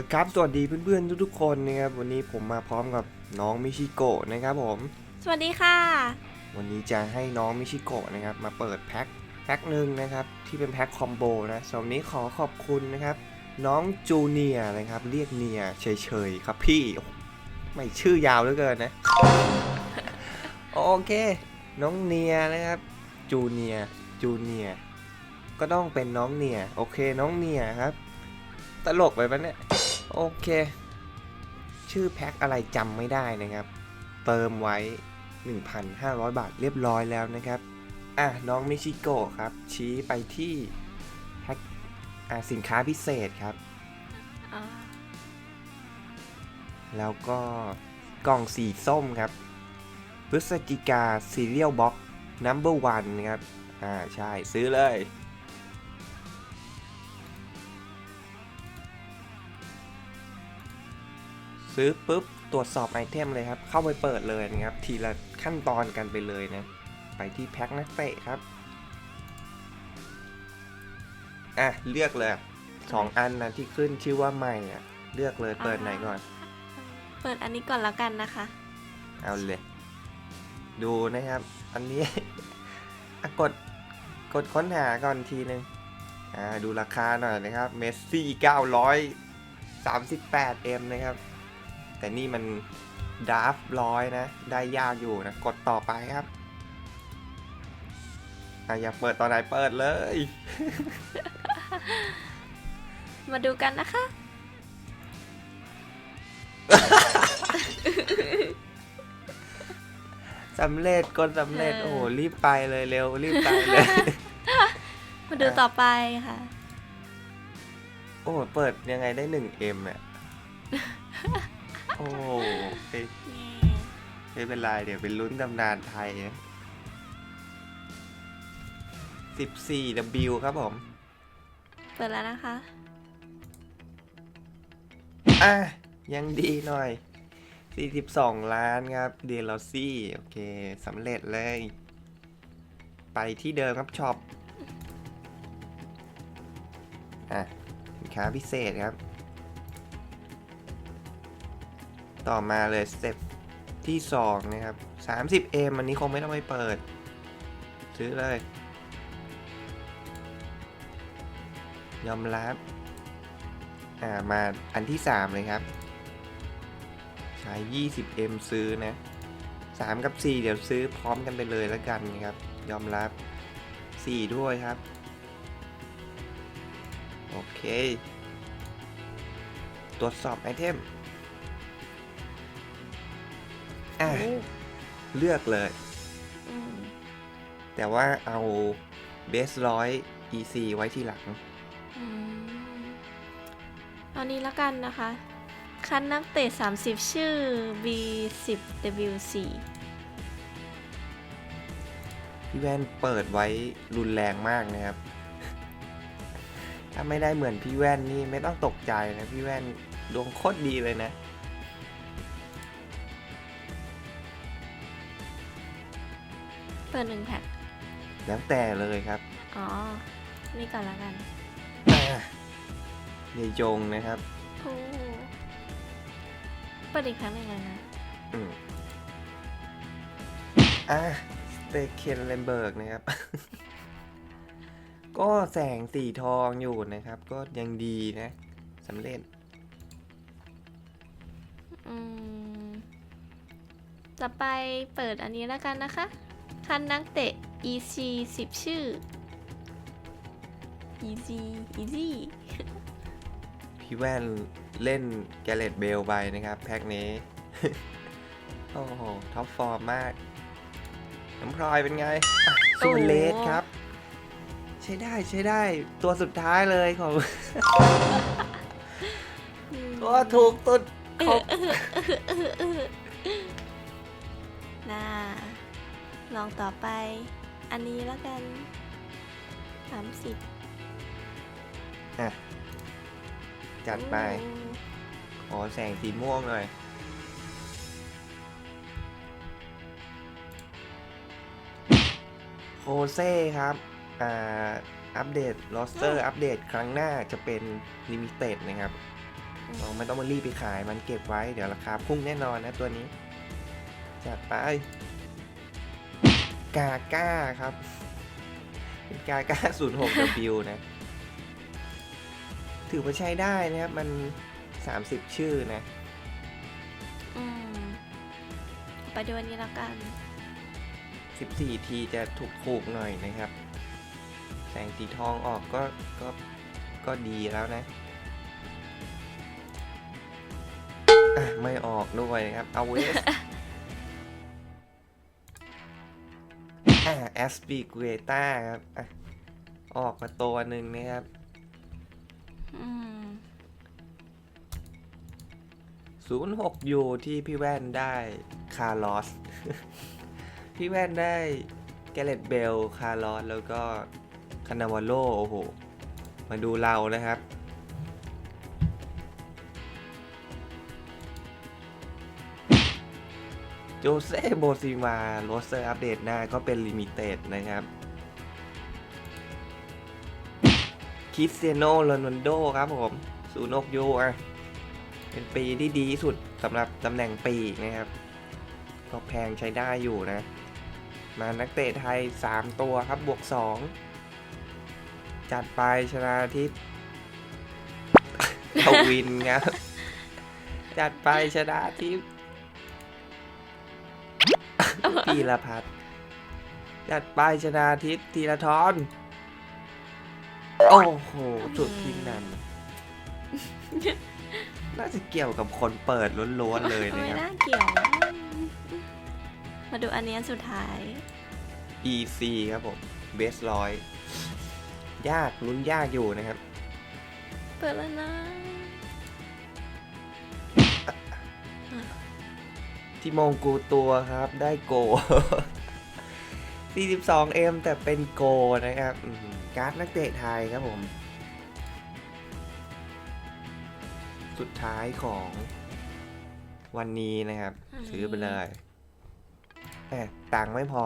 ละครับ สวัสดีเพื่อนๆทุกๆคนนะครับวันนี้ผมมาพร้อมกับน้องมิชิโกะนะครับผม สวัสดีค่ะ วันนี้จะให้น้องมิชิโกะนะครับมาเปิดแพ็คแพ็คหนึ่งนะครับที่เป็นแพ็คคอมโบนะสำหรับนี้ขอขอบคุณนะครับ น้องจูเนียร์นะครับเรียกเนียร์เฉยๆครับพี่โอ้โหไม่ชื่อยาวเหลือเกินนะ โอเค น้องเนียร์นะครับ จูเนียร์จูเนียร์ก็ต้องเป็นน้องเนียร์โอเคน้องเนียร์ครับ ตลกไปปะเนี่ย โอเค ชื่อแพ็คอะไรจำไม่ได้นะครับ เติมไว้ 1,500 บาทเรียบร้อยแล้วนะครับ อะ น้องมิชิโกะครับ ชี้ไปที่แพ็คอะสินค้าพิเศษครับอ่าแล้วก็กล่องสีส้มครับ พฤศจิกาซีเรียลบ็อกนัมเบอร์วันนะครับ อ่า ใช่ซื้อเลย ซื้อปุ๊บตรวจสอบไอเทมเลยครับ เข้าไปเปิดเลยนะครับ ทีละขั้นตอนกันไปเลยนะ ไปที่แพ็คนักเตะครับ อะ เลือกเลยสองอันนะที่ขึ้นชื่อว่าใหม่อะ เลือกเลยเปิดไหนก่อน เปิดอันนี้ก่อนแล้วกันนะคะ เอาเลย ดูนะครับ อันนี้อะกดกดค้นหาก่อนทีนึงอ่าดูราคาหน่อยนะครับเมสซี่938 M นะครับ แต่นี่มันดราฟร้อยนะ ได้ยากอยู่นะ กดต่อไปครับอะอยากเปิดตอนไหนเปิดเลย มาดูกันนะคะ สำเร็จกดสำเร็จเออโอ้โห รีบไปเลยเร็ว รีบไปเลย มาดูต่อไปค่ะ โอ้โหเปิดยังไงได้หนึ่งเอ็มอะโอ้โหเอ้ยไม่เป็นไรเดี๋ยวเป็นลุ้นตำนานไทยนะ14 W ครับผม เปิดแล้วนะคะ อะ ยังดีหน่อย 42 ล้านครับ เดลซี่ โอเคสำเร็จเลย ไปที่เดิมครับช็อป อะ สินค้าพิเศษครับ ต่อมาเลยสเต็ปที่ 2 นะครับ 30M อันนี้คงไม่ต้องไปเปิด ซื้อเลย ยอมรับ อ่า มาอันที่ 3 เลยครับใช้ 20M ซื้อนะ 3 กับ 4 เดี๋ยวซื้อพร้อมกันไปเลยแล้วกันนะครับ ยอมรับ 4 ด้วยครับ โอเค ตรวจสอบไอเทม อะเลือกเลยอืมแต่ว่าเอาเบสร้อย EC ไว้ที่หลังอืมเอานี้แล้วกันนะคะ คันนักเตะ 30 ชื่อ B10W4 พี่แว่นเปิดไว้รุนแรงมากนะครับ ถ้าไม่ได้เหมือนพี่แว่นนี่ไม่ต้องตกใจนะ พี่แว่นดวงโคตรดีเลยนะ เปิดหนึ่งแพ็คแล้วแต่เลยครับอ๋อนี่ก่อนแล้วกันอะเยยงนะครับ โอ้เปิดอีกครั้งหนึ่งเลยนะอืมอะสเตเคนเลนเบิร์กนะครับ ก็แสงสีทองอยู่นะครับ ก็ยังดีนะสำเร็จ อืมจะไปเปิดอันนี้แล้วกันนะคะ คันนักเตะ EC 10 ชื่อ Easy Easy พี่แว่นเล่นแกเลตเบลไปนะครับ แพ็คนี้ โอ้โห ท็อปฟอร์มมาก น้ำพลอยเป็นไงอะซูเปอร์เลสครับ ใช้ได้ใช้ได้ตัวสุดท้ายเลยของก็ถูกตุดครบน่า ลองต่อไป อันนี้แล้วกัน 30อะ จัดไปขอแสงสีม่วงหน่อย โคเซ่ครับ อ่า อัปเดตโรสเตอร์ อัปเดตครั้งหน้าจะเป็นลิมิเต็ดนะครับโคน้องไม่ต้องมารีบไปขายมันเก็บไว้ เดี๋ยวราคาพุ่งแน่นอนนะตัวนี้ จัดไป กาก้าครับเป็นกาก้า 06W นะ ถือว่าใช้ได้นะครับ มัน30ชื่อนะ อืมไปดูอันนี้ละกัน14ทีจะถูกถูกๆหน่อยนะครับ แสงสีทองออกก็ก็ก็ดีแล้วนะอะไม่ออกด้วยนะครับเอาเวส แอสปีกเวต้าครับอะออกมาตัวหนึ่งนะครับอืม06อยู่ที่พี่แว่นได้คาร์ลอส พี่แว่นได้แกเรตเบล คาร์ลอส แล้วก็คานาวาโลโอ้โห มาดูเรานะครับ โจเซ่โบซิมาโรสเตอร์อัปเดตหน้าก็เป็นลิมิเต็ดนะครับคิสเตียโนโรนัลโดครับผมศูนกยูอะเป็นปีที่ดีที่สุดสำหรับตำแหน่งปีนะครับก็แพงใช้ได้อยู่นะ มานักเตะไทย 3 ตัวครับบวก 2 จัดไปชนะทิพย์ทวินครับ จัดไปชนะทิพย์ พีรพัฒน์จัดไปชนะทิพย์ธีรทรโอ้โห สุดที่นั่นน่าจะเกี่ยวกับคนเปิดล้วนๆเลยนะไม่ครับ น่าเกี่ยวนะมาดูอันนี้อันสุดท้าย EC ครับผมเบสร้อย ยากลุ้นยากอยู่นะครับ เปิดแล้วนะ ที่มงกูตัวครับได้โก 42M แต่เป็นโกนะครับอื้อหือการ์ดนักเตะไทยครับผม สุดท้ายของวันนี้นะครับ ซื้อไปเลยแหมตังค์ไม่พอ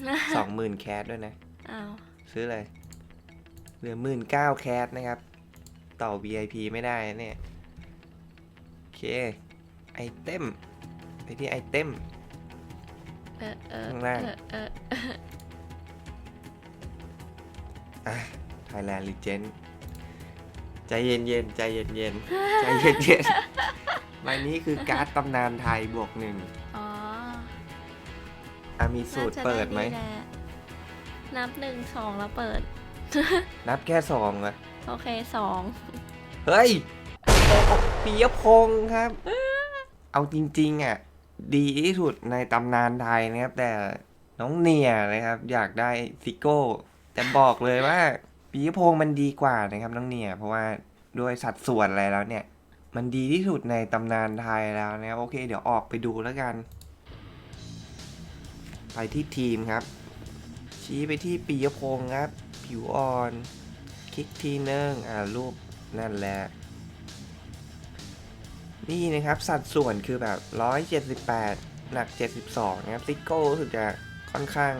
20,000แคสด้วยนะอ้าวซื้อเลย เหลือหมื่นเก้าแคสนะครับ ต่อ VIP ไม่ได้นะเนี่ย โอเค ไอเทม ไปที่ไอเทมเออเออข้างล่างเออเอออะ Thailand Legend ใจเย็นเย็นๆใจเย็นเย็นๆใจเย็นเย็นๆใบนี้คือการ์ดตำนานไทยบวกหนึ่งอ๋ออะมีสูตรเปิดไหมน่าจะดีแหละนับหนึ่งสองแล้วเปิด นับแค่สองอะโอเคสองเฮ้ยโอ้โอ้ปียพงษ์ครับ เอาจริง ๆ อะ ดีที่สุดในตำนานไทยนะครับ แต่น้องเนียนะครับ อยากได้ซิโก้ แต่บอกเลยว่าปียพงษ์มันดีกว่านะครับน้องเนีย เพราะว่าด้วยสัดส่วนอะไรแล้วเนี่ย มันดีที่สุดในตำนานไทยแล้วนะครับ โอเค เดี๋ยวออกไปดูแล้วกัน ไปที่ทีมครับ ชี้ไปที่ปียพงษ์ครับ ผิวอ่อน คลิกทีนึงอ่ารูปนั่นแหละ นี่นะครับสัดส่วนคือแบบ 178 หนัก 72 นะครับซิโก้รู้สึกจะค่อนข้าง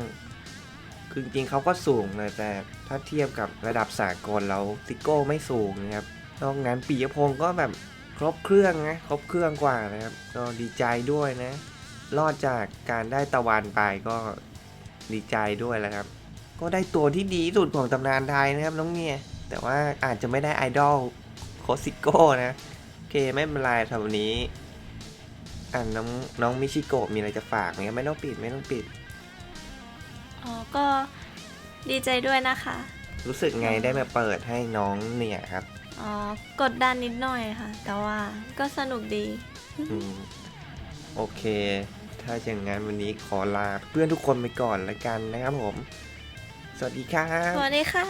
คือจริงๆเขาก็สูงเลยแต่ถ้าเทียบกับระดับสากลแล้วซิโก้ไม่สูงนะครับนอกนั้นปียพงศ์ก็แบบครบเครื่องนะครบเครื่องกว่านะครับ ก็ดีใจด้วยนะ รอดจากการได้ตะวันไปก็ดีใจด้วยแหล้วครับ ก็ได้ตัวที่ดีที่สุดของตำนานไทยนะครับน้องเนี่ยแต่ว่าอาจจะไม่ได้ไอดอลโคชซิโก้นะ เคไม่เป็นไรสำหรับวันนี้อ่าน้องน้องมิชิโกะมีอะไรจะฝากไหมครับไม่ต้องปิดไม่ต้องปิด อ๋อ ก็ดีใจด้วยนะคะ รู้สึกไงได้มาเปิดให้น้องเนี่ยครับ อ๋อ กดดันนิดหน่อยค่ะ แต่ว่าก็สนุกดี อืมโอเค ถ้าอย่างนั้นวันนี้ขอลาเพื่อนทุกคนไปก่อนแล้วกันนะครับผม สวัสดีครับ สวัสดีค่ะ